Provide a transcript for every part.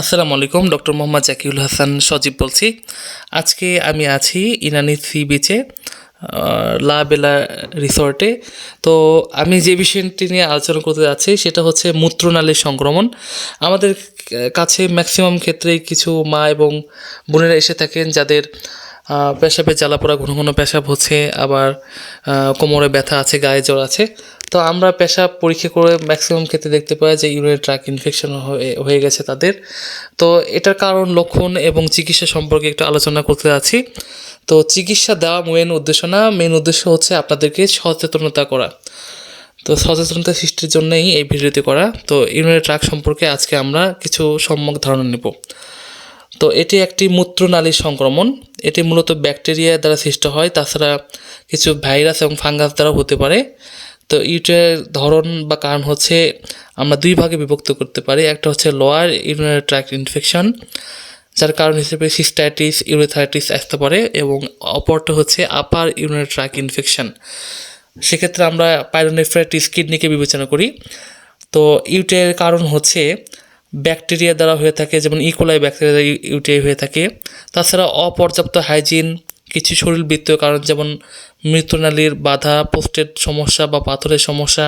আসসালামু আলাইকুম, ডক্টর মোহাম্মদ জাকিউল হাসান সজীব বলছি। আজকে আমি আছি ইনানি সি বিচে লা বেলা রিসর্টে। তো আমি যে বিষয়টি নিয়ে আলোচনা করতে যাচ্ছি, সেটা হচ্ছে মূত্রনালীর সংক্রমণ। আমাদের কাছে ম্যাক্সিমাম ক্ষেত্রে কিছু মা এবং বোনেরা এসে থাকেন যাদের পেশাবে জ্বালাপোড়া ঘন ঘন পেশাব হচ্ছে আবার কোমরে ব্যথা আছে, গায়ে জ্বর আছে। তো আমরা পেশাব পরীক্ষা করে ম্যাক্সিমাম ক্ষেত্রে দেখতে পাই যে ইউরিন ট্রাক ইনফেকশন হয়ে গেছে তাদের। তো এটার কারণ, লক্ষণ এবং চিকিৎসা সম্পর্কে একটু আলোচনা করতে আছি। তো চিকিৎসা দেওয়া মেন উদ্দেশ্য না মেন উদ্দেশ্য হচ্ছে আপনাদেরকে সচেতনতা করা। তো সচেতনতা সৃষ্টির জন্যই এই ভিডিওটি করা। তো ইউরিনের ট্রাক সম্পর্কে আজকে আমরা কিছু সম্যক ধারণা নেব। তো এটি একটি মূত্রনালীর সংক্রমণ। এটি মূলত ব্যাকটেরিয়া দ্বারা সৃষ্ট হয়, তাছাড়া কিছু ভাইরাস এবং ফাঙ্গাস দ্বারা হতে পারে। তো ইউটের ধরন বা কারণ হচ্ছে আমরা দুই ভাগে বিভক্ত করতে পারি। একটা হচ্ছে লোয়ার ইউরিনারি ট্র্যাক্ট ইনফেকশন, যার কারণ হিসেবে সিস্টাইটিস, ইউরিথাইটিস আসতে পারে, এবং অপরটা হচ্ছে আপার ইউরিনারি ট্র্যাক্ট ইনফেকশন। সেক্ষেত্রে আমরা পাইরোনেফ্রাইটিস কিডনিকে বিবেচনা করি। তো ইউটের কারণ হচ্ছে ব্যাকটেরিয়া দ্বারা হয়ে থাকে, যেমন ইকোলাই ব্যাকটেরিয়া ইউটিআই হয়ে থাকে। তাছাড়া অপর্যাপ্ত হাইজিন কিছু শরীরবৃত্তীয় কারণ, যেমন মৃত্যুনালীর বাধা, পোস্টের সমস্যা বা পাথরের সমস্যা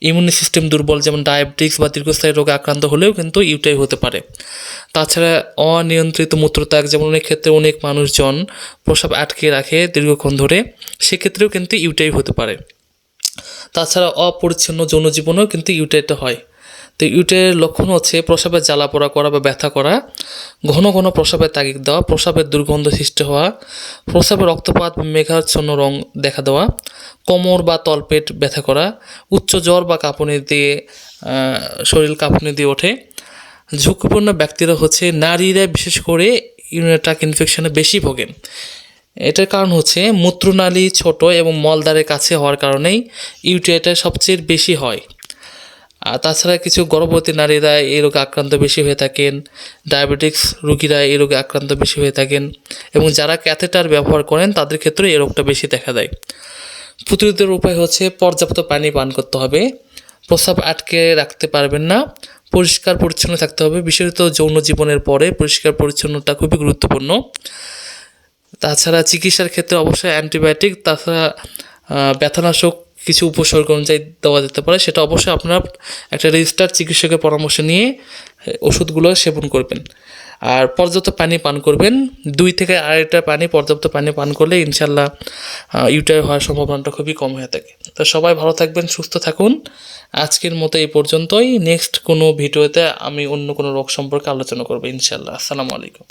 ইমিউনি সিস্টেম দুর্বল, যেমন ডায়াবেটিক্স বা দীর্ঘস্থায়ী রোগে আক্রান্ত হলেও কিন্তু ইউটিআই হতে পারে। তাছাড়া অনিয়ন্ত্রিত মূত্রত্যাগ, যেমন অনেক ক্ষেত্রে অনেক মানুষজন প্রসাব আটকে রাখে দীর্ঘক্ষণ ধরে, সেক্ষেত্রেও কিন্তু ইউটিআই হতে পারে। তাছাড়া অপরিচ্ছন্ন যৌনজীবনেও কিন্তু ইউটাইটা হয়। তো ইউটাইয়ের লক্ষণ হচ্ছে প্রসাবের জ্বালা পোড়া করা বা ব্যথা করা, ঘন ঘন প্রসাবের তাগিদ দেওয়া, প্রসাবের দুর্গন্ধ সৃষ্টি হওয়া, প্রসাবের রক্তপাত মেঘাচ্ছন্ন রং দেখা দেওয়া, কোমর বা তলপেট ব্যথা করা, উচ্চ জ্বর বা কাঁপুনি দিয়ে শরীর কাঁপুনি দিয়ে ওঠে। ঝুঁকিপূর্ণ ব্যক্তিরা হচ্ছে নারীরা বিশেষ করে ইউরিনারি ট্রাক ইনফেকশনে বেশি ভোগেন। এটার কারণ হচ্ছে মূত্রনালী ছোট এবং মলদ্বারের কাছে হওয়ার কারণেই ইউটিআইটা সবচেয়ে বেশি হয়। আর তাছাড়া কিছু গর্ভবতী নারীরা এই রোগে আক্রান্ত বেশি হয়ে থাকেন, ডায়াবেটিক্স রোগীরা এই রোগে আক্রান্ত বেশি হয়ে থাকেন এবং যারা ক্যাথেটার ব্যবহার করেন তাদের ক্ষেত্রে এই রোগটা বেশি দেখা দেয়। প্রতিরোধের উপায় হচ্ছে পর্যাপ্ত পানি পান করতে হবে, প্রস্রাব আটকে রাখতে পারবেন না, পরিষ্কার পরিচ্ছন্ন থাকতে হবে, বিশেষত যৌন জীবনের পরে পরিষ্কার পরিচ্ছন্নতা খুবই গুরুত্বপূর্ণ। তাছাড়া চিকিৎসার ক্ষেত্রে অবশ্যই অ্যান্টিবায়োটিক, তাছাড়া ব্যথানাশক কিছু উপসর্গ অনুযায়ী দেওয়া যেতে পারে, সেটা অবশ্যই আপনার একটা রেজিস্টার চিকিৎসকের পরামর্শ নিয়ে ওষুধগুলো সেবন করবেন। আর পর্যাপ্ত পানি পান করবেন। দুই থেকে আড়াই লিটার পানি পর্যাপ্ত পানি পান করলে ইনশাল্লাহ ইউটার হওয়ার সম্ভাবনাটা খুবই কম হয়ে থাকে। তো সবাই ভালো থাকবেন, সুস্থ থাকুন। আজকের মতো এই পর্যন্তই। নেক্সট কোনো ভিডিওতে আমি অন্য কোনো রোগ সম্পর্কে আলোচনা করব ইনশাল্লাহ আসসালামু আলাইকুম।